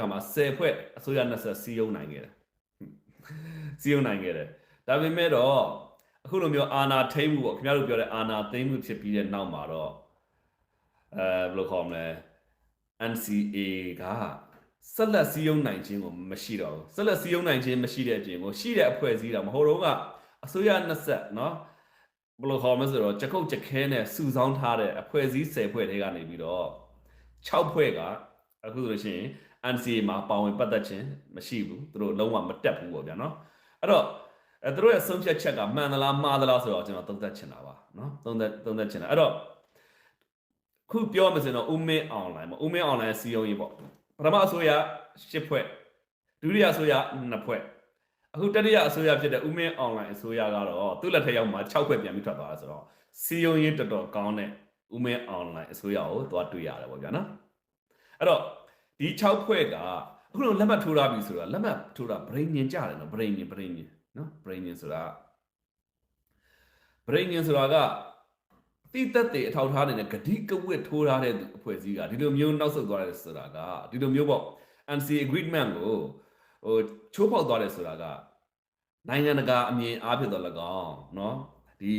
ကမှ10ဖွဲ့အစိုးရ20စီးရုံးနိုင်ခဲ့တယ်စီးရုံးနိုင်ခဲ့တယ်ဒါပေမဲ့တော့အခုလိုမျိုးအာဏာထိမ့်မှုပေါ့ခင်ဗျားတို့ပြောတဲ့အာဏာသိမ်းမှုဖြစ်ပြီးတဲ့နောက်မှာတော့အဲဘယ်လိုခေါ်မလဲ NCA ကဆက်လက်စည်းရုံးနိုင်ခြင်းကိုမရှိတော့ဘူးဆက်လက်စည်းရုံးနိုင်ခြင်းမရှိတဲ့အပြင်ကိုရှိတဲ့အဖွဲ့အစည်းတော့မဟုတ်တော့ကအစိုးရ20เนาะဘယ်လိုခေါ်မလဲဆိုတော့ချက်ကုတ်ချက်ခဲနဲ့စုဆောင်းထားတဲ့အဖွဲ့အစည်း10ဖွဲ့တွေကနေပြီးတော့6ဖွဲ့ကအခုဆိုလို့ရှိရင် NCA မှာပါဝင်ပတ်သက်ခြင်းမရှိဘူးသူတို့လုံးဝမတက်ဘူးပေါ့ဗျာနော်အဲ့တော့အဲသူတို့ရဲ့ဆုံးဖြတ်ချက်ကမှန်သလားမှားသလားဆိုတော့ကျွန်တော်သုံးသပ်ချင်တာပါနော်သုံးသပ်သုံးသပ်ချင်တာအဲ့တော့ခုပြောမှစင်တော့ဦးမင်း online ပေါ့ဦးမင်း online စီယုံရေးပေါ့ပထမအစိုးရ၈ဖွဲ့ဒုတိယအစိုးရ၂ဖွဲ့အခုတတိယအစိုးရဖြစ်တဲ့ဦးမင်း online အစိုးရကတော့သူ့လက်ထက်ရောက်မှာ6ဖွဲ့ပြန်ပြီးထွက်သွားတာဆိုတော့စီယုံရေးတော်တော်ကောင်းတဲ့ဦးမင်း online အစိုးရကိုသွားတွေ့ရတယ်ပေါ့ဗျာနော်အဲ့တော့ ဒီ6ဖွဲ့ကအခုလိုလက်မှတ်ထိုးထားပြီဆိုတော့လက်မှတ်ထိုးတာ brain ညင်ကြတယ်နော် brain ညင် brain ညင်နော် brain ညင်ဆိုတာ brain ညင်ဆိုတာကတိသက်တွေအထောက်ထားနေတဲ့ဂတိကဝတ်ထိုးထားတဲ့သူအဖွဲ့အစည်းကဒီလိုမျိုးနောက်ဆုတ်သွားတယ်ဆိုတာကဒီလိုမျိုးပေါ့ NCA agreement ကိုဟိုချိုးဖောက်သွားတယ်ဆိုတာကနိုင်ငံတကာအမြင်အားဖြင့်တော့၎င်းเนาะဒီ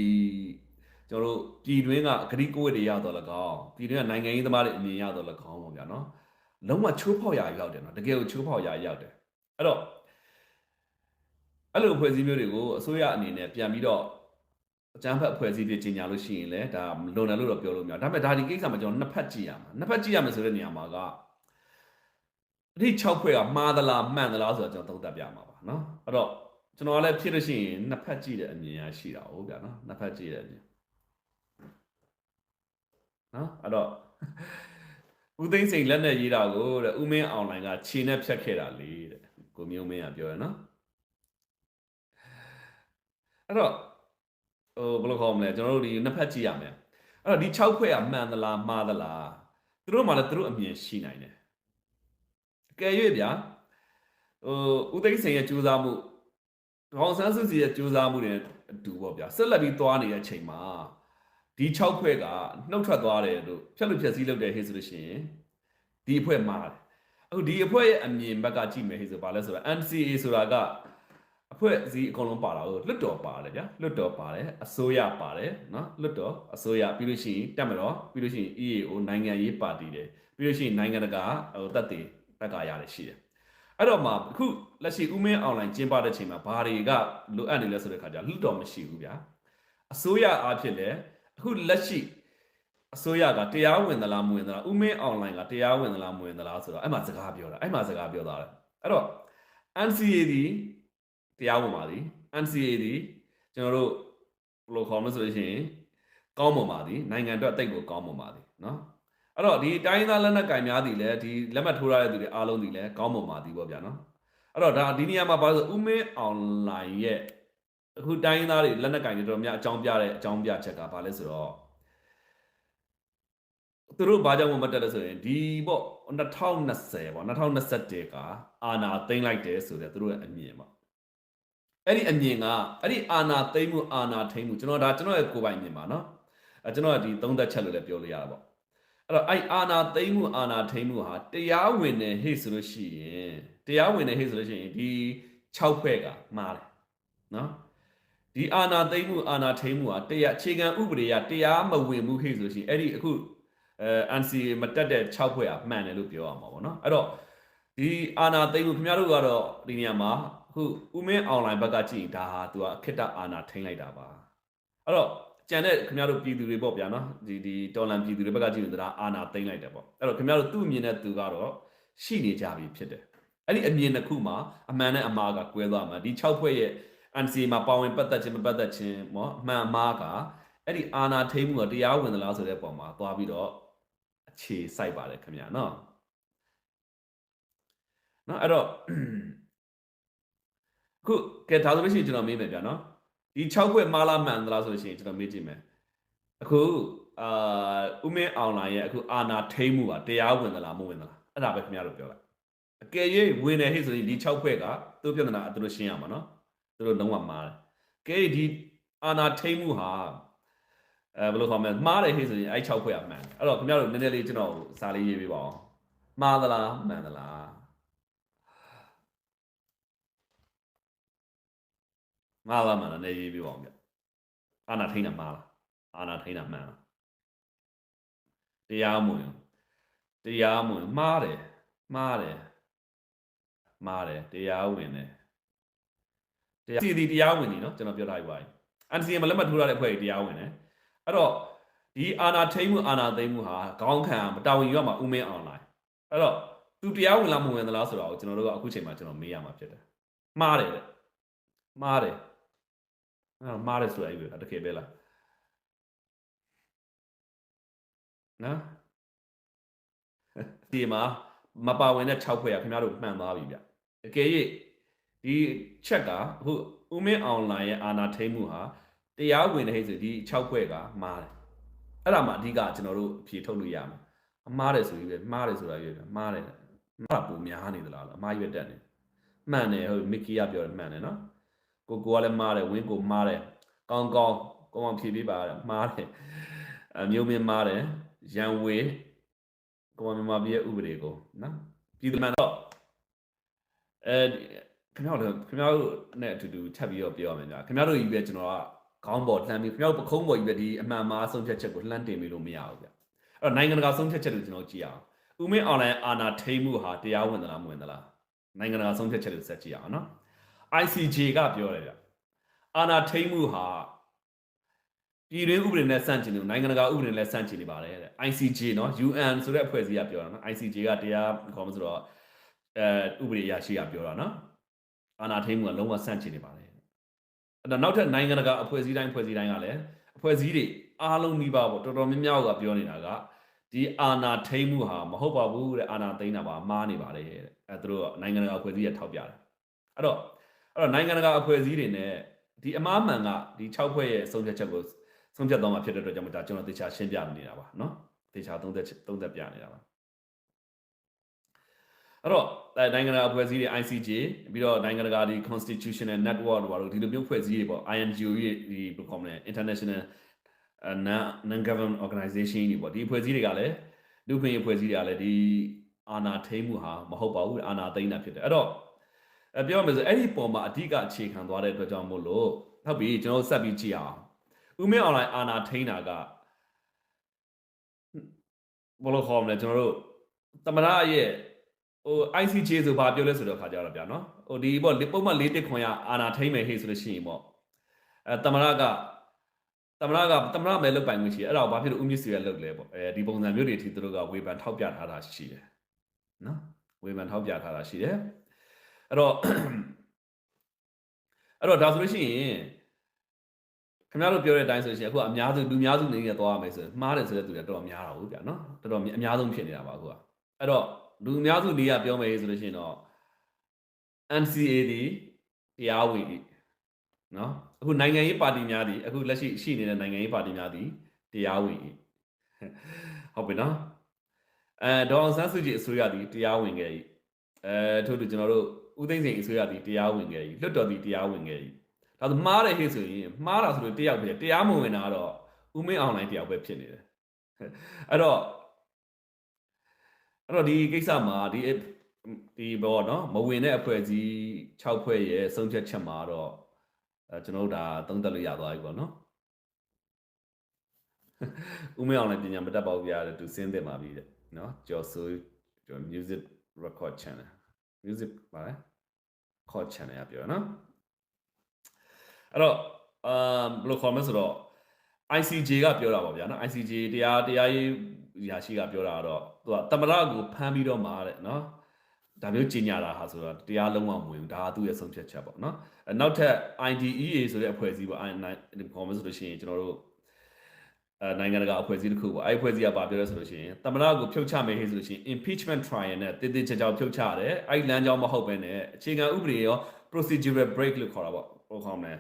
ကျွန်တော်တို့ပြည်တွင်းကဂတိကဝတ်တွေရတော့၎င်းပြည်တွင်းကနိုင်ငံရေးသမားတွေအမြင်ရတော့၎င်းပေါ့ဗျာเนาะ လုံးဝချိုးဖောက်ရာရောက်တယ်နော်တကယ်ကိုချိုးဖောက်ရာရောက်တယ်အဲ့တော့အဲ့လိုအဖွဲ့အစည်းမျိုးတွေကိုအစိုးရအနေနဲ့ပြန်ပြီးတော့အကြမ်းဖက်အဖွဲ့အစည်းတွေကြီးညာလို့ရှိရင်လည်းဒါလွန်တယ်လို့တော့ပြောလို့မရဒါပေမဲ့ဒါဒီကိစ္စမှာကျွန်တော်နှစ်ဖက်ကြည့်ရမှာနှစ်ဖက်ကြည့်ရမယ်ဆိုတဲ့နေရာမှာကဒီ6ဖွဲ့ကမှားသလားမှန်သလားဆိုတော့ကျွန်တော်သုံးသပ်ပြမှာပါနော်အဲ့တော့ကျွန်တော်ကလည်းဖြစ်လို့ရှိရင်နှစ်ဖက်ကြည့်တဲ့အမြင်ရရှိတာဟုတ်ဗျာနော်နှစ်ဖက်ကြည့်တဲ့အမြင်နော်အဲ့တော့ ဦးသိန်းစိန်လက်နဲ့ရေးတာကိုတဲ့ဦးမင်းအောင်လိုင်းကခြေနဲ့ဖြတ်ခဲ့တာလေတဲ့ကိုမျိုးမင်းကပြောရနော်အဲ့တော့ဟိုဘယ်လိုခေါ်မလဲကျွန်တော်တို့ဒီနှစ်ဖက်ကြည့်ရမယ်အဲ့တော့ဒီ6ဖွဲ့ကမှန်သလားမှားသလားသူတို့မှလည်းသူတို့အမြင်ရှိနိုင်တယ်ကဲ၍ဗျာဟိုဦးသိန်းစိန်ရဲ့ကြိုးစားမှုဒေါအောင်ဆန်းစုကြည်ရဲ့ကြိုးစားမှုတွေအတူပေါ့ဗျာဆက်လက်ပြီးသွားနေတဲ့အချိန်မှာ ဒီ6ဖွဲ့ကနှုတ်ထွက်သွားတယ်လို့ဖြတ်လို့ဖြတ်စည်းလုပ်တယ်ဟေ့ဆိုလို့ရှိရင်ဒီအဖွဲ့မှားတယ်အခုဒီအဖွဲ့ရဲ့အမြင်ဘက်ကကြည့်မယ်ဟေ့ဆိုဘာလဲဆိုတော့ NCA ဆိုတာကအဖွဲ့အစည်းအကုန်လုံးပါတာဟုတ်လွတ်တော်ပါတယ်ဗျာလွတ်တော်ပါတယ်အစိုးရပါတယ်နော်လွတ်တော်အစိုးရပြီးလို့ရှိရင်တက်မတော်ပြီးလို့ရှိရင် EAO နိုင်ငံရေးပါတီတယ်ပြီးလို့ရှိရင်နိုင်ငံတကာဟိုတက်တည်တက်ကရတယ်ရှိတယ်အဲ့တော့မှအခုလက်ရှိဦးမင်းအွန်လိုင်းကျင်းပတဲ့ချိန်မှာဘာတွေကလိုအပ်နေလဲဆိုတဲ့ခါကျလွတ်တော်မရှိဘူးဗျာအစိုးရအားဖြင့်လည်း အခုလက်ရှိအစိုးရကတရားဝင်သလားမဝင်သလားဥမင်းအွန်လိုင်းကတရားဝင်သလားမဝင်သလားဆိုတော့အဲ့မှာစကားပြောတာအဲ့မှာစကားပြောတာလေအဲ့တော့ NCA ဒီတရားဝင်ပါသည် NCA ဒီကျွန်တော်တို့ဘယ်လိုခေါ်မလဲဆိုလို့ရှိရင်ကောင်းမွန်ပါသည်နိုင်ငံအတွက်တိတ်ကိုကောင်းမွန်ပါသည်เนาะအဲ့တော့ဒီတိုင်းသားလက်နက်ကင်များသည်လည်းဒီလက်မှတ်ထိုးရတဲ့သူတွေအားလုံးသည်လည်းကောင်းမွန်ပါသည်ပေါ့ဗျာเนาะအဲ့တော့ဒါဒီနေရာမှာဘာလို့ဥမင်းအွန်လိုင်းရဲ့ အခုတိုင်းသားတွေလက်နက်ကင်တွေတော်တော်များအကြောင်းပြတဲ့အကြောင်းပြချက်ကဘာလဲဆိုတော့သူတို့ဘာကြောင့်မတက်လဲဆိုရင်ဒီပေါ့2020ပေါ့2021ကအာနာသိမ့်လိုက်တယ်ဆိုတဲ့သူတို့ရဲ့အမြင်ပေါ့အဲ့ဒီအမြင်ကအဲ့ဒီအာနာသိမ့်မှုအာနာထိမ့်မှုကျွန်တော်ဒါကျွန်တော်ရဲ့ကိုယ်ပိုင်မြင်ပါနော်အဲကျွန်တော်ကဒီသုံးသက်ချက်လို့လည်းပြောလို့ရတာပေါ့အဲ့တော့အဲ့အာနာသိမ့်မှုအာနာထိမ့်မှုဟာတရားဝင်နေဟိဆိုလို့ရှိရင်တရားဝင်နေဟိဆိုလို့ရှိရင်ဒီ6ဖွဲ့ကမှားတယ်နော် ဒီအာနာသိမ့်မှုအာနာထိမ့်မှုဟာတရားအခြေခံဥပဒေရတရားမဝင်မှုဟေ့ဆိုလို့ရှိရင်အဲ့ဒီအခုအဲ NCA မတက်တဲ့6ဖွဲ့ကမှန်တယ်လို့ပြောရမှာပေါ့เนาะအဲ့တော့ဒီအာနာသိမ့်မှုခင်ဗျားတို့ကတော့ဒီနေရာမှာအခုဥမင်းအွန်လိုင်းဘက်ကကြည့်ဒါဟာသူကခိတ္တအာနာထိမ့်လိုက်တာပါအဲ့တော့ကြံတဲ့ခင်ဗျားတို့ပြည်သူတွေပေါ့ဗျာနော်ဒီဒီတော်လန်ပြည်သူတွေဘက်ကကြည့်နေတာအာနာသိမ့်လိုက်တယ်ပေါ့အဲ့တော့ခင်ဗျားတို့သူ့အမြင်နဲ့သူကတော့ရှိနေကြပြီဖြစ်တယ်အဲ့ဒီအမြင်တစ်ခုမှာအမှန်နဲ့အမှားကကွဲသွားမှာဒီ6ဖွဲ့ရဲ့ NCA မှာပါဝင်ပတ်သက်ခြင်းမပတ်သက်ခြင်းပေါ့အမှန်အမှားကအဲ့ဒီအာနာထိမ့်မှုကတရားဝင်သလားဆိုတဲ့ပုံမှာသွားပြီးတော့အခြေစိုက်ပါတယ်ခင်ဗျာနော်နော်အဲ့တော့ခုကဲဒါဆိုလို့ရှိရင်ကျွန်တော်မေးမယ်ဗျာနော်ဒီ6ခွက်မာလာမှန်သလားဆိုလို့ရှိရင်ကျွန်တော်မေးကြည့်မယ်အခုအာဥမင်းအွန်လိုင်းရဲ့အခုအာနာထိမ့်မှုကတရားဝင်သလားမဝင်သလားအဲ့ဒါပဲခင်ဗျားတို့ပြောလိုက်အကယ်၍ဝင်တယ်ဟဲ့ဆိုရင်ဒီ6ခွက်ကသူ့ပြဿနာအတူတူရှင်းရမှာနော် သူတို့လုံးဝမားတယ်ကဲဒီအာနာထိမှုဟာအဲဘယ်လိုခေါ်မလဲမားတယ်ဟေ့ဆိုရင်အဲ့6ဖွဲ့อ่ะမှန်အဲ့တော့ခင်ဗျားတို့နည်းနည်းလေးကျွန်တော်စာလေးရေးပေးပါအောင်မားသလားမှန်သလားမားလားမှန်လားနည်းရေးပေးပါအောင်ဗျအာနာထိတာမားလားအာနာထိတာမှန်လားတရားမဝင်တရားမဝင်မှားတယ်မှားတယ်မှားတယ်တရားဝင်တယ် တရားစီဒီတရားဝင်နေနော်ကျွန်တော်ပြောထားပြီပါအန်စီမလက်မှတ်ထိုးရတဲ့အဖွဲ့ကြီးတရားဝင်တယ်အဲ့တော့ဒီအာနာထိန်မှုအာနာသိမ်းမှုဟာခေါင်းခံမတာဝန်ယူရမှာဥမင်းအွန်လိုင်းအဲ့တော့သူတရားဝင်လားမဝင်သလားဆိုတော့ကျွန်တော်တို့ကအခုချိန်မှာကျွန်တော်မေးရမှာဖြစ်တယ်မှားတယ်တဲ့မှားတယ်အဲ့တော့မှားတယ်ဆိုအဲ့ဒီတကယ်ပဲလားနော်ဒီမှာမပါဝင်တဲ့6ဖွဲ့ရခင်ဗျားတို့မှန်သွားပြီဗျအကယ်၍ ဒီချက်ကအခုဦးမင်းအွန်လိုင်းရဲ့အာနာထိန်မှုဟာတရားဝင်တဲ့ဟဲ့ဆိုဒီ6ဖွဲ့ကမှားတယ်အဲ့ဒါမှအဓိကကျွန်တော်တို့အဖြေထုတ်လို့ရမှာအမှားတယ်ဆိုပြီးပဲမှားတယ်ဆိုတာရွေးမှားတယ်မှားတာပုံများနေသလားအမှားရွက်တက်နေမှန်တယ်ဟုတ်မစ်ကီကပြောတယ်မှန်တယ်နော်ကိုကိုကလည်းမှားတယ်ဝင်းကိုမှားတယ်ကောင်းကောင်းကောင်းအောင်ဖြေပေးပါရတယ်မှားတယ်အမျိုးမင်းမှားတယ်ရန်ဝေကိုမမြန်မာပြည်ရဲ့ဥပဒေကိုနော်ပြည်သူမှန်တော့အဲ ခင်ဗျားတို့ခင်ဗျားတို့နဲ့အတူတူချက်ပြီးတော့ပြောရမယ်ကြာခင်ဗျားတို့ကြီးပဲကျွန်တော်ကခေါင်းပေါ်လှမ်းပြီးခင်ဗျားတို့ပခုံးပေါ်ကြီးပဲဒီအမှန်မှားဆုံးဖြတ်ချက်ကိုလှမ်းတင်ပြီးလို့မရဘူးဗျအဲ့တော့နိုင်ငံတကာဆုံးဖြတ်ချက်လို့ကျွန်တော်ကြည့်အောင်ဦးမင်းအွန်လိုင်းအာနာထိမှုဟာတရားဝင်သလားမဝင်သလားနိုင်ငံတကာဆုံးဖြတ်ချက်လို့ဆက်ကြည့်အောင်နော် ICJ ကပြောတယ်ဗျအာနာထိမှုဟာပြည်တွင်းဥပဒေနဲ့ဆန့်ကျင်လို့နိုင်ငံတကာဥပဒေနဲ့ဆန့်ကျင်နေပါတယ်တဲ့ ICJ နော် UN ဆိုတဲ့အဖွဲ့အစည်းကပြောတာနော် ICJ ကတရားခေါ်မဆိုတော့အဲဥပဒေရရှိကပြောတာနော် အာဏာထိန်းမှုကလုံးဝဆန့်ကျင်နေပါတယ်အဲ့တော့နောက်ထပ်နိုင်ငံတကာအဖွဲ့အစည်းတိုင်းအဖွဲ့အစည်းတိုင်းကလည်းအဖွဲ့အစည်းတွေအားလုံးနှိပါပေါ့တော်တော်များများကပြောနေတာကဒီအာဏာထိန်းမှုဟာမဟုတ်ပါဘူးတဲ့အာဏာသိမ်းတာပါမှားနေပါတယ်တဲ့အဲသူတို့နိုင်ငံတကာအဖွဲ့အစည်းကထောက်ပြတယ်အဲ့တော့အဲ့တော့နိုင်ငံတကာအဖွဲ့အစည်းတွေနဲ့ဒီအမားမှန်ကဒီ6ဖွဲ့ရဲ့ဆုံးဖြတ်ချက်ကိုဆုံးဖြတ်သွားမှာဖြစ်တဲ့အတွက်ကြောင့်မို့ဒါကျွန်တော်သေချာရှင်းပြနေတာပါเนาะသေချာသုံးသက်သုံးသက်ပြနေတာပါ အဲ့တော့နိုင်ငံတကာအဖွဲ့အစည်းတွေ ICJ ပြီးတော့နိုင်ငံတကာဒီ constitutional network တို့ဘာလို့ဒီလိုမျိုးဖွဲ့စည်းတွေပေါ့ INGO ရဲ့ဒီဘယ်လိုခေါ်မလဲ international non non government organization တွေပေါ့ဒီအဖွဲ့အစည်းတွေကလည်းလူခွင့်ရေးအဖွဲ့အစည်းတွေကလည်းဒီအာဏာထိန်းမှုဟာမဟုတ်ပါဘူးအာဏာသိမ်းတာဖြစ်တယ်အဲ့တော့အပြောမယ်ဆိုအဲ့ဒီပုံမှာအဓိကအခြေခံသွားတဲ့အတွက်ကြောင့်မို့လို့ဟုတ်ပြီကျွန်တော်ဆက်ပြီးကြည့်အောင်ဥမင်း online အာဏာထိန်းတာကဘယ်လိုခေါ်မလဲကျွန်တော်တို့သမရရဲ့ ဟို ICJ ဆိုဘာပြောလဲဆိုတော့ခါကြတော့ဗျာနော်ဟိုဒီပေါ့ပုံမှန်၄တစ်ခွန်ရအာဏာထိန်းမယ်ဟေ့ဆိုလို့ရှိရင်ပေါ့အဲသမရကသမရကသမရမဲလုတ်ပိုင်ခွင့်ရှိတယ်အဲ့ဒါကိုဘာဖြစ်လို့ဦးမြင့်စီရလုတ်လဲပေါ့အဲဒီပုံစံမျိုးတွေအထိသူတို့ကဝေဖန်ထောက်ပြထားတာရှိတယ်နော်ဝေဖန်ထောက်ပြထားတာရှိတယ်အဲ့တော့အဲ့တော့ဒါဆိုလို့ရှိရင်ခင်ဗျားတို့ပြောတဲ့အတိုင်းဆိုရှင်အခုအများစုလူများစုနေနေသွားရမယ်ဆိုရင်မှားတယ်ဆိုတဲ့သူတွေတော်တော်များတာဟုတ်ဗျာနော်တော်တော်အများဆုံးဖြစ်နေတာပါအခုကအဲ့တော့ လူအများစုနေရပြောမယ်ဆိုလို့ရှိရင်တော့ NCA ဒီတရားဝင်ပြီနော်အခုနိုင်ငံရေးပါတီများဒီအခုလက်ရှိရှိနေတဲ့နိုင်ငံရေးပါတီများဒီတရားဝင်ပြီဟုတ်ပြီနော်အဲဒေါအောင်ဆန်းစုကြည်အစိုးရဒီတရားဝင်ခဲ့ပြီအဲထို့တူကျွန်တော်တို့ဦးသိန်းစိန်အစိုးရဒီတရားဝင်ခဲ့ပြီလွတ်တော်ဒီတရားဝင်ခဲ့ပြီဒါဆိုမှားတယ်ဟဲ့ဆိုရင်မှားတာဆိုလို့တယောက်ပဲတရားမဝင်တာကတော့ဦးမင်းအောင်လိုင်းတယောက်ပဲဖြစ်နေတယ်အဲ့တော့ အဲ့တော့ဒီကိစ္စမှာဒီဒီဘောနော်မဝင်တဲ့အဖွဲ့အစည်း6ဖွဲ့ရဲ့ဆုံးဖြတ်ချက်မှာတော့အဲကျွန်တော်တို့ဒါသုံးသပ်လို့ရသွားပြီပေါ့နော်ဦးမင်းအောင်လည်းပညာမတတ်ပါဘူးဗျာတဲ့သူစင်းတင်ပါပြီတဲ့နော်ကျော်ဆိုကျော် music record channel music ပါလဲ record channel ရပြောနော်အဲ့တော့အမ်ဘယ်လိုခေါ်မလဲဆိုတော့ ICJ ကပြောတာပါဗျာနော် ICJ တရားတရားရေး ရာရှိကပြောတာကတော့သူကတမရကိုဖမ်းပြီးတော့မှာတဲ့နော်ဒါမျိုးကြီးညာတာဟာဆိုတော့တရားလုံးဝမဝင်ဘူးဒါကသူ့ရဲ့ဆုံးဖြတ်ချက်ပေါ့နော်နောက်ထပ် IDEA ဆိုတဲ့အဖွဲ့အစည်းပေါ့ I ခေါ်မဆိုလို့ရှိရင်ကျွန်တော်တို့အဲနိုင်ငံတကာအဖွဲ့အစည်းတစ်ခုပေါ့အဲ့အဖွဲ့အစည်းကဘာပြောလဲဆိုလို့ရှိရင်တမရကိုဖြုတ်ချမယ်ဟေ့ဆိုလို့ရှိရင် impeachment trial နဲ့တည်တည်ချာချာဖြုတ်ချရတယ်အဲ့လမ်းကြောင်းမဟုတ်ဘဲနဲ့အခြေခံဥပဒေရော procedural break လို့ခေါ်တာပေါ့ဟိုခေါ်မလဲ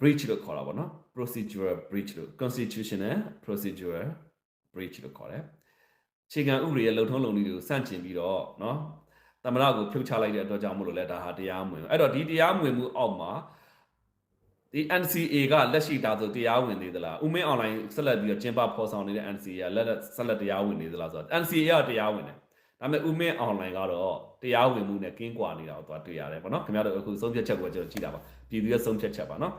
breach လို့ခေါ်တာပေါ့နော် procedural breach လို့ constitutional procedural breach လို့ခေါ်တယ်အခြေခံဥပဒေရဲ့လုံထုံးလုံနည်းတွေကိုစန့်ကျင်ပြီးတော့နော်သမရကိုဖြုတ်ချလိုက်တဲ့အတွက်ကြောင့်မို့လို့လဲဒါဟာတရားမဝင်ဘူးအဲ့တော့ဒီတရားမဝင်မှုအောက်မှာဒီ NCA ကလက်ရှိတာဆိုတရားဝင်နေသလားဥမင်း online ဆက်လက်ပြီးတော့ကျင်းပဖော်ဆောင်နေတဲ့ NCA ကလက်ဆက်လက်တရားဝင်နေသလားဆိုတော့ NCA ကတရားဝင်တယ်ဒါပေမဲ့ဦးမင်း online ကတော့တရားဝင်မှုနဲ့ကင်းကွာနေတာကိုသွားတွေ့ရတယ်ပေါ့နော်ခင်ဗျားတို့အခုဆုံးဖြတ်ချက်ကိုကျွန်တော်ကြည့်တာပါပြည်သူရဲ့ဆုံးဖြတ်ချက်ပါနော်